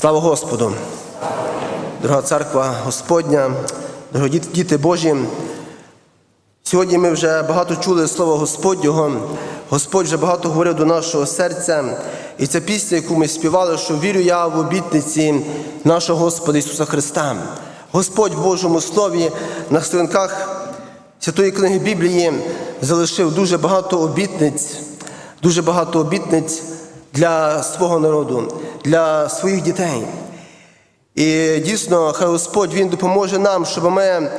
Слава Господу! Дорога церква Господня, дорогі діти- Божі. Сьогодні ми вже багато чули Слово Господнього. Господь вже багато говорив до нашого серця. І ця пісня, яку ми співали, що вірю я в обітниці нашого Господа Ісуса Христа. Господь в Божому Слові на сторінках Святої книги Біблії залишив дуже багато обітниць, дуже багато обітниць для свого народу, для своїх дітей. І дійсно, хай Господь Він допоможе нам, щоб ми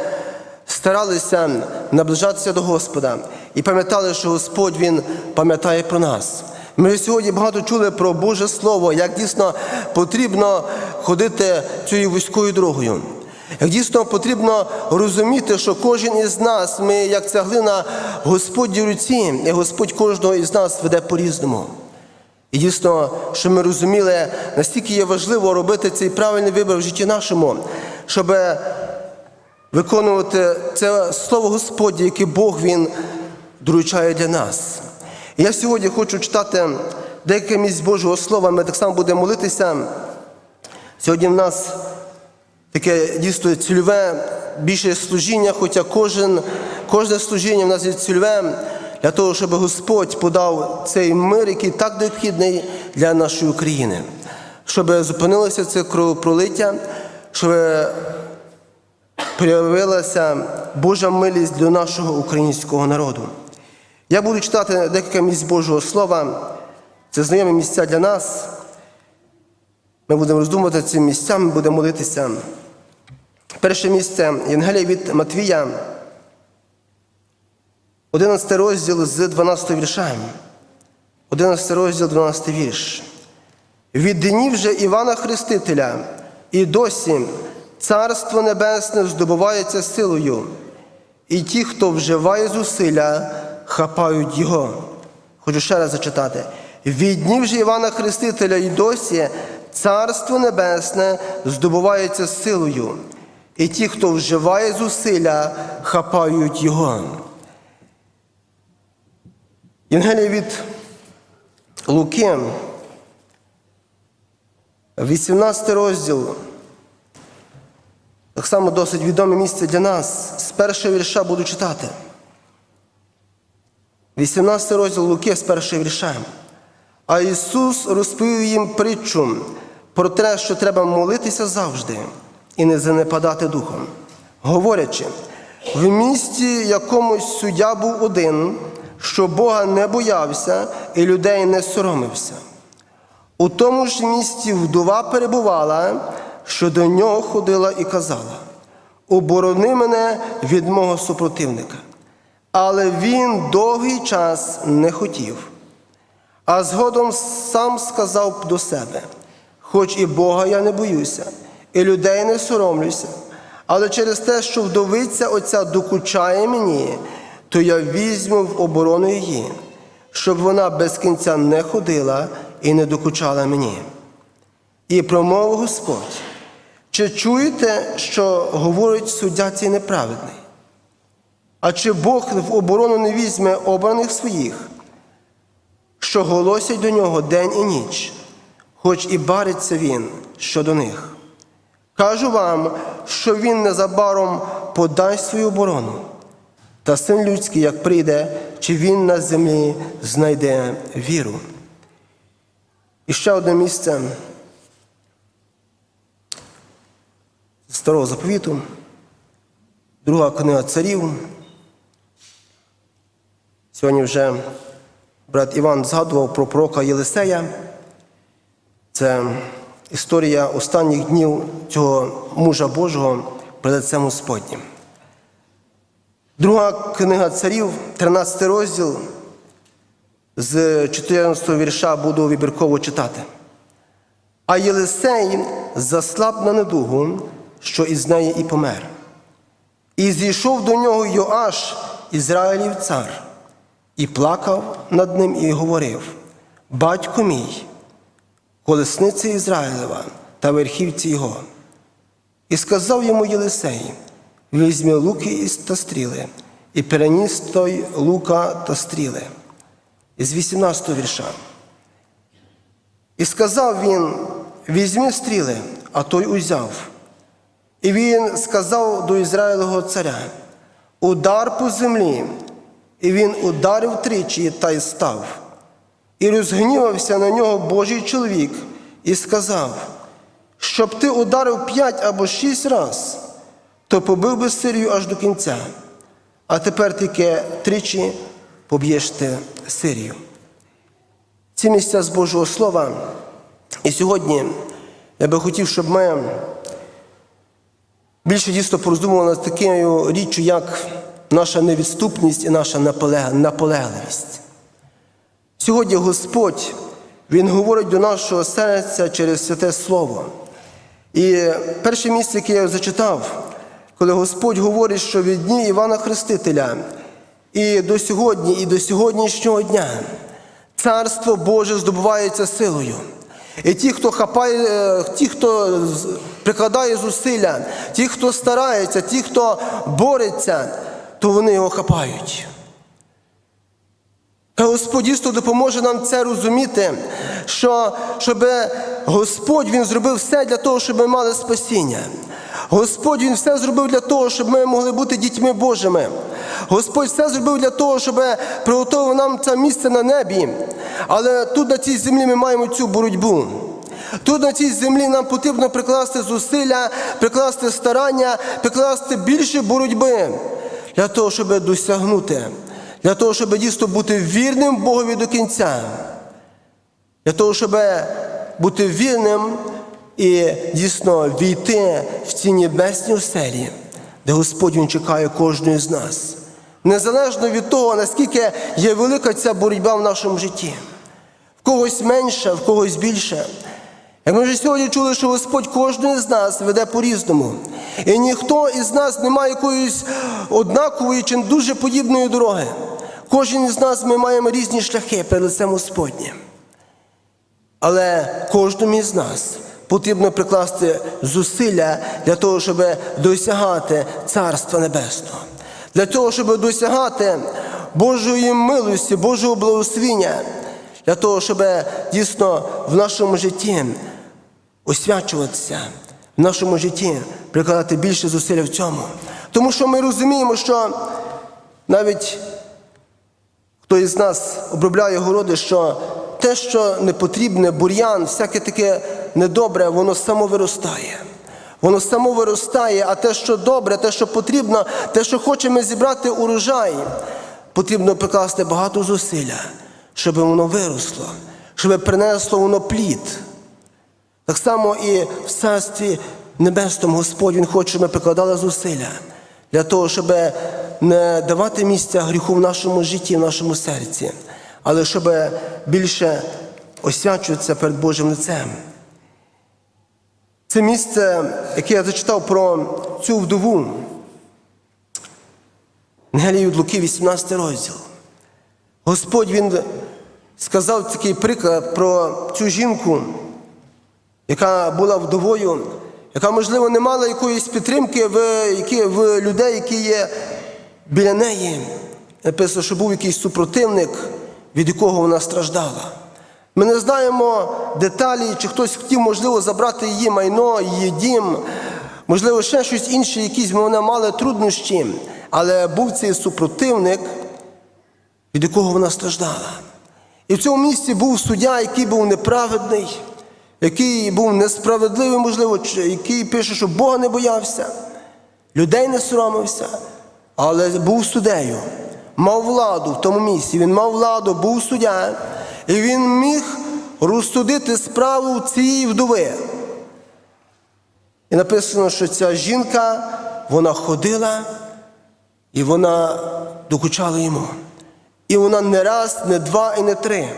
старалися наближатися до Господа і пам'ятали, що Господь Він пам'ятає про нас. Ми сьогодні багато чули про Боже Слово, як дійсно потрібно ходити цією вузькою дорогою. Як дійсно потрібно розуміти, що кожен із нас, ми як цеглина Господній руці, і Господь кожного із нас веде по-різному. І дійсно, що ми розуміли, настільки є важливо робити цей правильний вибір в житті нашому, щоб виконувати це слово Господнє, яке Бог Він доручає для нас. І я сьогодні хочу читати деяке місць Божого Слова, ми так само будемо молитися. Сьогодні в нас таке дійсно цільове більше служіння, хоча кожен, кожне служіння в нас є цільове для того, щоб Господь подав цей мир, який так необхідний для нашої України, щоб зупинилося це кровопролиття, щоб проявилася Божа милість для нашого українського народу. Я буду читати декілька місць Божого Слова. Це знайомі місця для нас. Ми будемо роздумувати цим місцями, будемо молитися. Перше місце Євангелія від Матвія, 11 розділ з 12 вірша. 11 розділ, 12 вірш. Від днів же Івана Хрестителя і досі Царство Небесне здобувається силою, і ті, хто вживає зусилля, хапають його. Хочу ще раз зачитати. Від днів же Івана Хрестителя і досі Царство Небесне здобувається силою, і ті, хто вживає зусилля, хапають його. Євангелія від Луки, 18 розділ. Так само досить відоме місце для нас. З першого вірша буду читати. 18 розділ Луки з першого вірша. А Ісус розповів їм притчу про те, що треба молитися завжди і не занепадати духом, говорячи, в місті якомусь суддя був один, що Бога не боявся і людей не соромився. У тому ж місті вдова перебувала, що до нього ходила і казала: Оборони мене від мого супротивника. Але він довгий час не хотів. А згодом сам сказав до себе: хоч і Бога я не боюся, і людей не соромлюся, але через те, що вдовиця оця докучає мені, то я візьму в оборону її, щоб вона без кінця не ходила і не докучала мені. І промовив Господь: чи чуєте, що говорить суддя цей неправедний? А чи Бог в оборону не візьме обраних своїх, що голосять до нього день і ніч, хоч і бариться він щодо них? Кажу вам, що він незабаром подасть свою оборону, та син людський, як прийде, чи він на землі знайде віру. І ще одне місце старого заповіту, друга книга царів. Сьогодні вже брат Іван згадував про пророка Єлисея. Це історія останніх днів цього мужа Божого перед лицем Господнім. Друга книга царів, 13 розділ, з 14 вірша буду вибірково читати. А Єлисей заслаб на недугу, що із неї і помер. І зійшов до нього Йоаш, Ізраїлів цар, і плакав над ним і говорив: Батько мій, колесниці Ізраїлева та верхівці його. І сказав йому Єлисей: візьми луки та стріли, і переніс той лука та стріли. Із 18 вірша. І сказав він візьми стріли, а той узяв. І він сказав до Ізраїлового царя: Удар по землі, і він ударив тричі та й став. І розгнівався на нього Божий чоловік і сказав, щоб ти ударив п'ять або шість раз, то побив би Сирію аж до кінця. А тепер тільки тричі поб'єш ти Сирію. Ці місця з Божого Слова. І сьогодні я би хотів, щоб ми більше дійсно пороздумували над такою річчю, як наша невідступність і наша наполегливість. Сьогодні Господь Він говорить до нашого серця через святе Слово. І перше місце, яке я зачитав, коли Господь говорить, що від дні Івана Хрестителя і до сьогодні, і до сьогоднішнього дня Царство Боже здобувається силою. І ті, хто хапає, е, ті, хто прикладає зусилля, ті, хто старається, ті, хто бореться, то вони його хапають. Господь дійсно допоможе нам це розуміти, що щоб Господь Він зробив все для того, щоб ми мали спасіння. Господь Він все зробив для того, щоб ми могли бути дітьми Божими. Господь все зробив для того, щоб приготував нам це місце на небі. Але тут на цій землі ми маємо цю боротьбу. Тут на цій землі нам потрібно прикласти зусилля, прикласти старання, прикласти більше боротьби для того, щоб досягнути, для того, щоб дійсно бути вірним Богові до кінця, для того, щоб бути вірним і дійсно війти в ці небесні оселі, де Господь Він чекає кожного з нас. Незалежно від того, наскільки є велика ця боротьба в нашому житті. В когось менше, в когось більше. Як ми вже сьогодні чули, що Господь кожного з нас веде по-різному. І ніхто із нас не має якоїсь однакової чи дуже подібної дороги. Кожен із нас ми маємо різні шляхи перед лицем Господнім. Але кожному із нас потрібно прикласти зусилля для того, щоб досягати Царства Небесного, для того, щоб досягати Божої милості, Божого благословіння, для того, щоб дійсно в нашому житті освячуватися, в нашому житті прикладати більше зусилля в цьому. Тому що ми розуміємо, що навіть хто із нас обробляє городи, що те, що не потрібне, бур'ян, всяке таке недобре, воно само виростає. Воно само виростає, а те, що добре, те, що потрібно, те, що хочемо зібрати урожай, потрібно прикласти багато зусилля, щоб воно виросло, щоб принесло воно плід. Так само і в царстві небесному Господь Він хоче, щоб ми прикладали зусилля для того, щоб не давати місця гріху в нашому житті, в нашому серці, але щоб більше освячуватися перед Божим лицем. Це місце, яке я зачитав про цю вдову, Ангелію від Луки, 18 розділ. Господь Він сказав такий приклад про цю жінку, яка була вдовою, яка, можливо, не мала якоїсь підтримки в, які, в людей, які є біля неї. Написано, що був якийсь супротивник, від якого вона страждала. Ми не знаємо деталі, чи хтось хотів, можливо, забрати її майно, її дім, можливо, ще щось інше, якісь вона мала труднощі, але був цей супротивник, від якого вона страждала. І в цьому місці був суддя, який був неправедний, який був несправедливий, можливо, який пише, що Бога не боявся, людей не соромився, але був суддею, мав владу в тому місці. Він мав владу, був суддя, і він міг розсудити справу цієї вдови. І написано, що ця жінка, вона ходила і вона докучала йому. І вона не раз, не два і не три.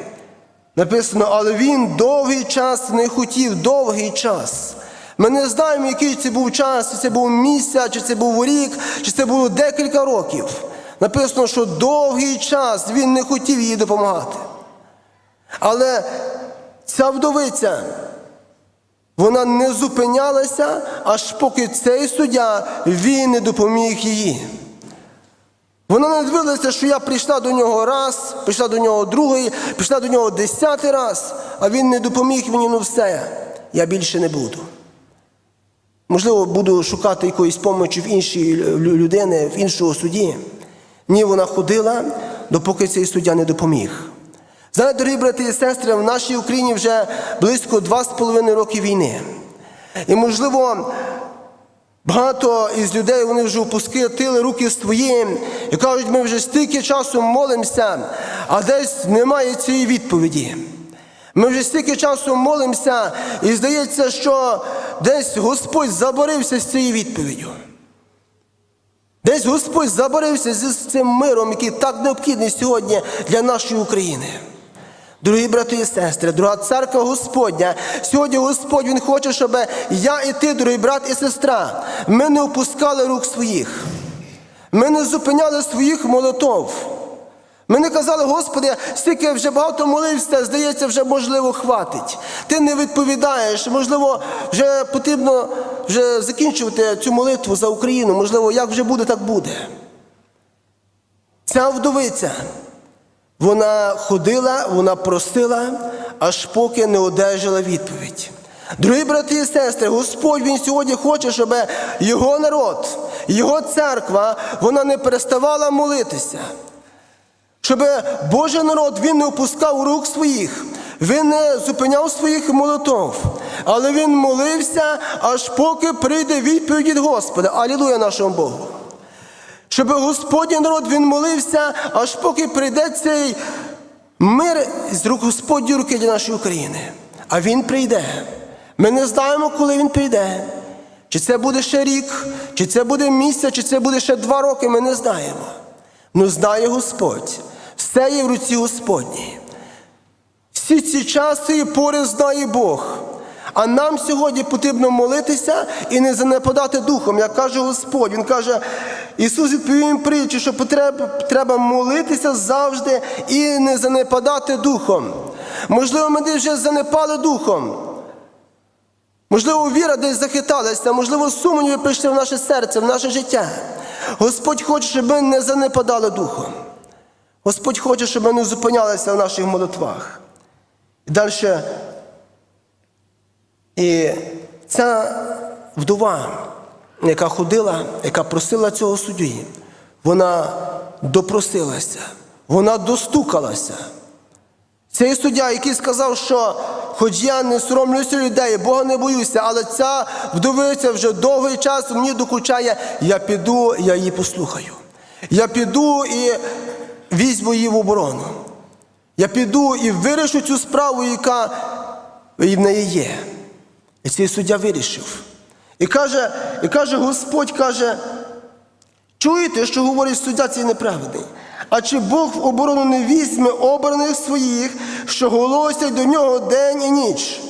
Написано, але він довгий час не хотів, довгий час. Ми не знаємо, який це був час, чи це був місяць, чи це був рік, чи це було декілька років. Написано, що довгий час він не хотів їй допомагати. Але ця вдовиця, вона не зупинялася, аж поки цей суддя він не допоміг їй. Вона не дивилася, що я прийшла до нього раз, прийшла до нього другий, прийшла до нього десятий раз, а він не допоміг мені ну все. я більше не буду. Можливо, буду шукати якоїсь помочі в іншій лю- людини, в іншого судді. Ні, вона ходила, допоки цей суддя не допоміг. Знаєте, дорогі брати і сестри, в нашій Україні вже близько два з половиною роки війни. І, можливо, багато із людей вони вже опустили руки свої і кажуть, ми вже стільки часу молимося, а десь немає цієї відповіді. Ми вже стільки часу молимося, і здається, що десь Господь заборився з цією відповіддю. Десь Господь заборився з цим миром, який так необхідний сьогодні для нашої України. Дорогі брати і сестри, дорога церква Господня, сьогодні Господь Він хоче, щоб я і ти, дорогі брат і сестра, ми не опускали рук своїх. Ми не зупиняли своїх молитов. Ми не казали, Господи, стільки вже багато молився, здається, вже можливо хватить. Ти не відповідаєш, можливо, вже потрібно вже закінчувати цю молитву за Україну. Можливо, як вже буде, так буде. Ця вдовиця, вона ходила, вона просила, аж поки не одержала відповідь. Дорогі брати і сестри, Господь Він сьогодні хоче, щоб його народ, його церква, вона не переставала молитися. Щоб Божий народ він не опускав рук своїх, він не зупиняв своїх молитов, але він молився, аж поки прийде відповідь від Господа. Алілуя нашому Богу. Щоб Господній народ він молився, аж поки прийде цей мир з рук Господньої руки для нашої України. А він прийде. Ми не знаємо, коли він прийде. Чи це буде ще рік, чи це буде місяць, чи це буде ще два роки, ми не знаємо. Ну знає Господь. Все є в руці Господній. Всі ці часи і пори знає Бог. А нам сьогодні потрібно молитися і не занепадати духом, як каже Господь. Він каже, Ісус відповів притчу, що потреб- треба молитися завжди і не занепадати духом. Можливо, ми десь вже занепали духом. Можливо, віра десь захиталася, можливо, сумніви прийшли в наше серце, в наше життя. Господь хоче, щоб ми не занепадали духом. Господь хоче, щоб ми не зупинялися в наших молитвах. І далі. І ця вдова, яка ходила, яка просила цього судді, вона допросилася, вона достукалася. Цей суддя, який сказав, що хоч я не соромлюся людей, Бога не боюся, але ця вдовиця вже довгий час мені докучає, я піду, я її послухаю. Я піду і візьму її в оборону. Я піду і вирішу цю справу, яка в неї є. І цей суддя вирішив. І каже, і каже Господь каже, чуєте, що говорить суддя цей неправедний? А чи Бог в оборону не візьме обраних своїх, що голосять до нього день і ніч?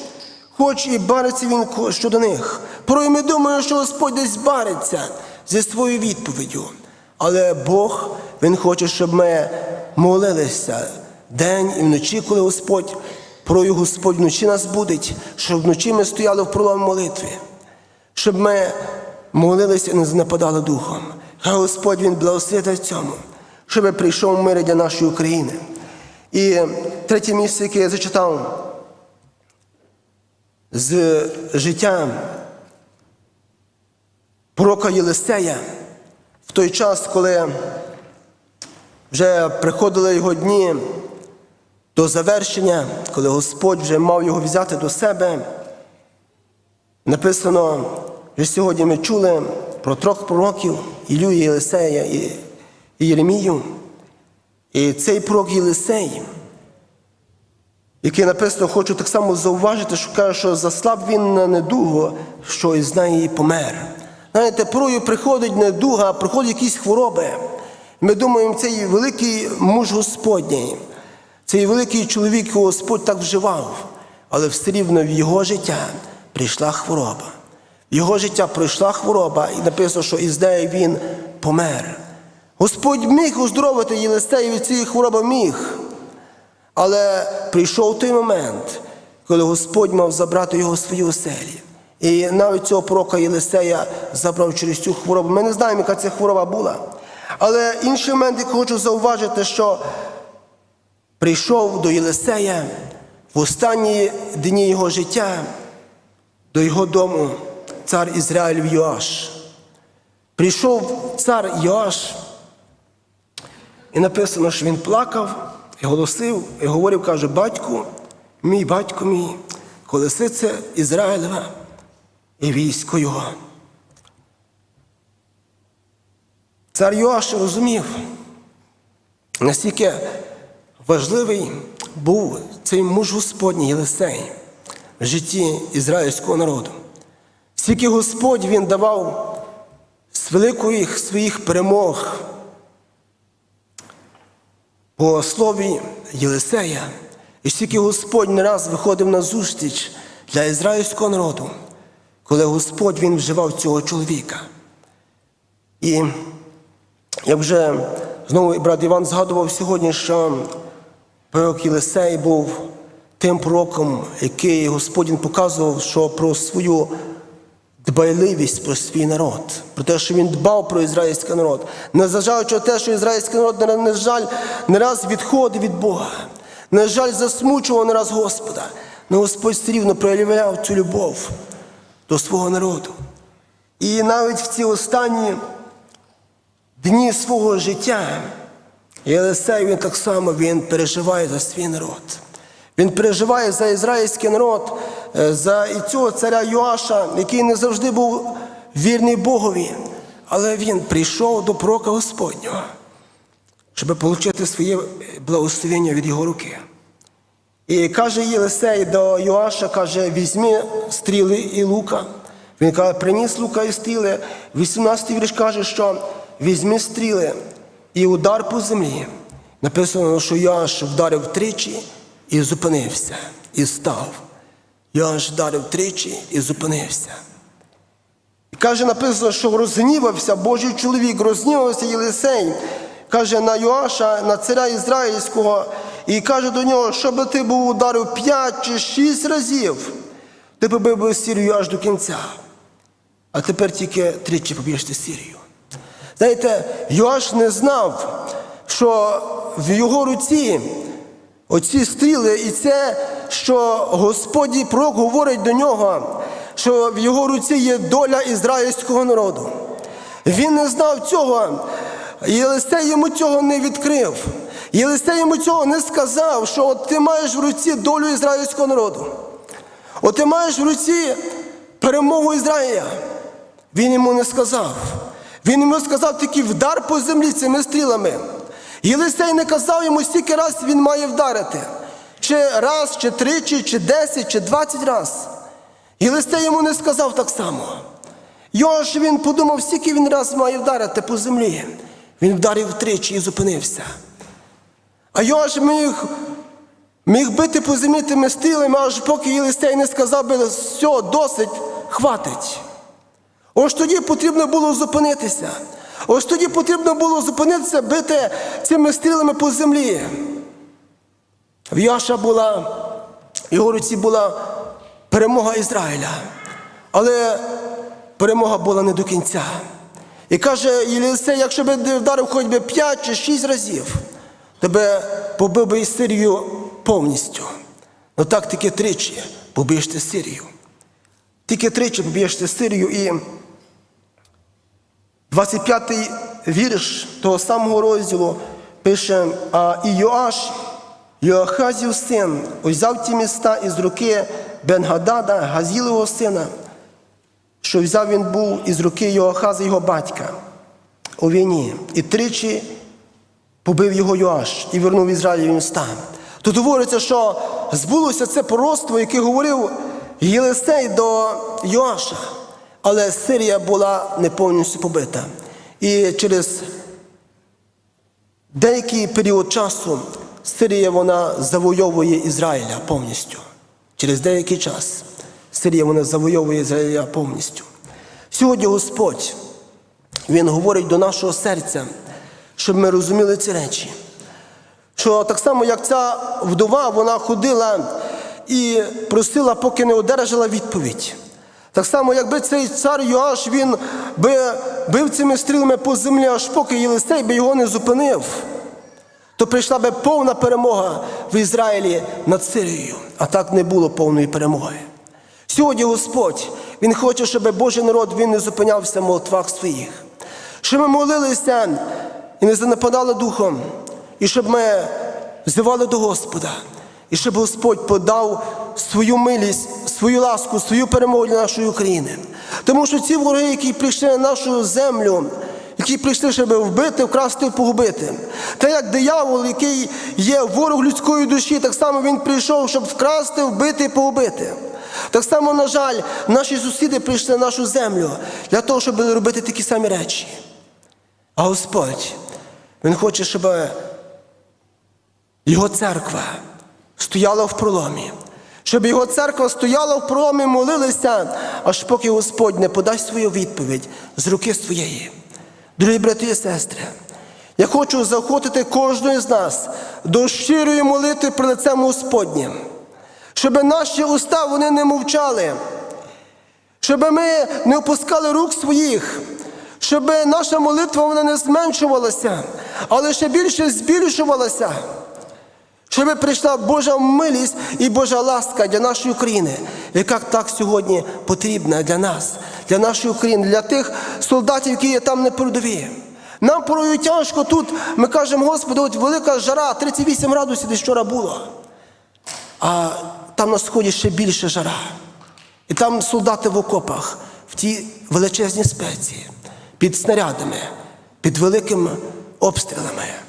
Хоч і бариться він щодо них. Порой ми думаємо, що Господь десь бариться зі своєю відповіддю. Але Бог, Він хоче, щоб ми молилися день і вночі, коли Господь, порой Господь вночі нас будить, щоб вночі ми стояли в проломі молитві щоб ми молилися і не занепадали духом. Хай Господь Він благословить цьому, щоб прийшов мир для нашої України. І третє місце, яке я зачитав з життя пророка Єлисея в той час, коли вже приходили його дні до завершення, коли Господь вже мав його взяти до себе. Написано, що сьогодні ми чули про трьох пророків Ілю, і Єлисея і Єремію. І цей пророк Єлисей, який написано, хочу так само зауважити, що каже, що заслаб він на недугу, що із неї помер. Знаєте, порою приходить недуга, приходять якісь хвороби. Ми думаємо, цей великий муж Господній, цей великий чоловік, Господь так вживав, але все рівно в його життя прийшла хвороба. В його життя прийшла хвороба, і написано, що із неї він помер. Господь міг оздоровити Єлисея від цієї хвороби міг. Але прийшов той момент, коли Господь мав забрати його в свої оселі. І навіть цього пророка Єлисея забрав через цю хворобу. Ми не знаємо, яка ця хвороба була. Але інший момент, який хочу зауважити, що прийшов до Єлисея в останні дні його життя до його дому цар Ізраїлів Йоаш. Прийшов цар Йоаш, і написано, що він плакав і голосив, і говорив, каже, батьку, мій батько мій, колесиця Ізраїлева і військо його. Цар Йоаш розумів, наскільки важливий був цей муж Господній Єлисей в житті ізраїльського народу. Скільки Господь він давав з великих своїх перемог по слові Єлисея, і скільки Господь не раз виходив на зустріч для ізраїльського народу, коли Господь він вживав цього чоловіка. І як вже знову брат Іван згадував сьогодні, що пророк Єлисей був тим пророком, який Господь показував, що про свою дбайливість про свій народ, про те, що він дбав про ізраїльський народ, незважаючи на те, що ізраїльський народ, на- жаль, не раз відходив від Бога, на жаль, засмучував не раз Господа. але Господь все рівно проявляв цю любов до свого народу. І навіть в ці останні дні свого життя Єлисей він так само він переживає за свій народ. Він переживає за ізраїльський народ, е, за і цього царя Йоаша, який не завжди був вірний Богові, але він прийшов до пророка Господнього, щоб отримати своє благословення від його руки. І каже Єлисей до Йоаша, каже, візьми стріли і лука. Він каже, приніс лука і стріли. 18 вірш каже, що візьми стріли і удар по землі. Написано, що Йоаш вдарив тричі і зупинився, і став. Йоаш вдарив тричі і зупинився. І каже, написано, що розгнівався Божий чоловік, розгнівався Єлисей, каже на Йоаша, на царя Ізраїльського, і каже до нього, щоб ти був ударив п'ять чи шість разів, ти побив би Сірію аж до кінця. А тепер тільки тричі поб'єш Сірію. Знаєте, Йоаш не знав, що в його руці оці стріли, і це, що Господній пророк говорить до нього, що в його руці є доля ізраїльського народу. Він не знав цього. Єлисей йому цього не відкрив. Єлисей йому цього не сказав, що от ти маєш в руці долю ізраїльського народу. От ти маєш в руці перемогу Ізраїля. Він йому не сказав. Він йому сказав тільки вдар по землі цими стрілами. Єлисей не казав йому, скільки раз він має вдарити. Чи раз, чи тричі, чи десять, чи двадцять раз. Єлисей йому не сказав так само. Йош він подумав, скільки він раз має вдарити по землі. Він вдарив тричі і зупинився. А Йош міг, міг бити по землі тими стрілами, аж поки Єлисей не сказав би, все, досить, хватить. Ось тоді потрібно було зупинитися. Ось тоді потрібно було зупинитися, бити цими стрілами по землі. В Яша була, в його руці була перемога Ізраїля. Але перемога була не до кінця. І каже Єлисей, якщо б вдарив хоч би п'ять чи шість разів, тебе побив би із Сирію повністю. Ну так тільки тричі поб'єш ти Сирію. Тільки тричі поб'єш ти Сирію і 25-й вірш того самого розділу пише, а Йоаш, Йоахазів син, узяв ті міста із руки Бенгадада, Газілового сина, що взяв він був із руки Йоахаза, його батька у війні, і тричі побив його Йоаш і вернув Ізраїль міста. Тут говориться, що збулося це пророцтво, яке говорив Єлисей до Йоаша. Але Сирія була не повністю побита. І через деякий період часу Сирія вона завойовує Ізраїля повністю. Через деякий час Сирія вона завойовує Ізраїля повністю. Сьогодні Господь, Він говорить до нашого серця, щоб ми розуміли ці речі. Що так само, як ця вдова, вона ходила і просила, поки не одержала відповідь. Так само, якби цей цар Йоаш, він би бив цими стрілами по землі, аж поки Єлисей би його не зупинив, то прийшла би повна перемога в Ізраїлі над Сирією. А так не було повної перемоги. Сьогодні Господь, Він хоче, щоб Божий народ він не зупинявся в молитвах своїх, щоб ми молилися і не занепадали духом, і щоб ми взивали до Господа, і щоб Господь подав свою милість, свою ласку, свою перемогу для нашої України. Тому що ці вороги, які прийшли на нашу землю, які прийшли, щоб вбити, вкрасти, погубити. Та як диявол, який є ворог людської душі, так само він прийшов, щоб вкрасти, вбити і погубити. Так само, на жаль, наші сусіди прийшли на нашу землю для того, щоб робити такі самі речі. А Господь, Він хоче, щоб його церква стояла в проломі, щоб його церква стояла в проломі, молилися, аж поки Господь не подасть свою відповідь з руки своєї. Дорогі брати і сестри, я хочу заохотити кожного з нас до щирої молитви при лицем Господнім, щоб наші уста вони не мовчали, щоб ми не опускали рук своїх, щоб наша молитва вона не зменшувалася, але ще більше збільшувалася. Щоб прийшла Божа милість і Божа ласка для нашої України, яка так сьогодні потрібна для нас, для нашої України, для тих солдатів, які є там на передовій. Нам порою тяжко тут. Ми кажемо, Господи, от велика жара, 38 градусів десь вчора було. А там на сході ще більше жара. І там солдати в окопах, в тій величезній спеції, під снарядами, під великими обстрілами.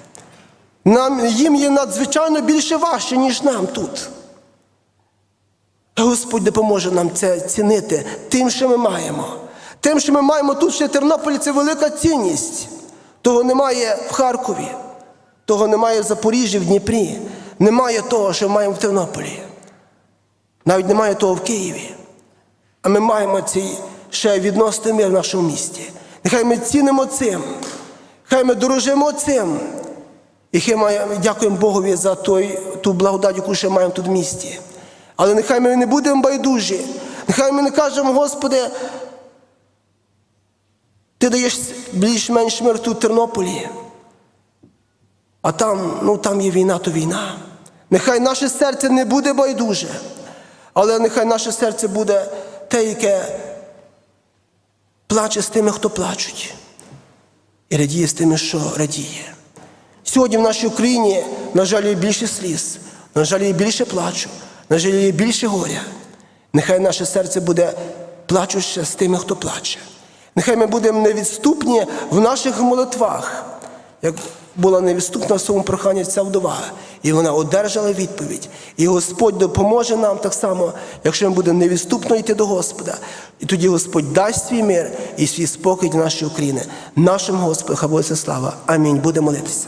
Нам, їм є надзвичайно більше важче, ніж нам тут. Господь допоможе нам це цінити тим, що ми маємо. Тим, що ми маємо тут ще в Тернополі, це велика цінність. Того немає в Харкові, того немає в Запоріжжі, в Дніпрі, немає того, що ми маємо в Тернополі. Навіть немає того в Києві. А ми маємо цей ще відносний мир в нашому місті. Нехай ми цінимо цим, хай ми дорожимо цим. Хай ми дякуємо Богові за той, ту благодать, яку ще маємо тут в місті. Але нехай ми не будемо байдужі. Нехай ми не кажемо, Господи, ти даєш більш-менш мир тут в Тернополі. А там, ну там є війна, то війна. Нехай наше серце не буде байдуже, але нехай наше серце буде те, яке плаче з тими, хто плачуть, і радіє з тими, що радіє. Сьогодні в нашій Україні, на жаль, є більше сліз, на жаль, є більше плачу, на жаль, є більше горя. Нехай наше серце буде плачуще з тими, хто плаче. Нехай ми будемо невідступні в наших молитвах, як була невідступна в своєму проханні ця вдова, і вона одержала відповідь. І Господь допоможе нам так само, якщо ми будемо невідступно йти до Господа. І тоді Господь дасть свій мир і свій спокій для нашої України. Нашим Господу, хай слава. Амінь. Буде молитися.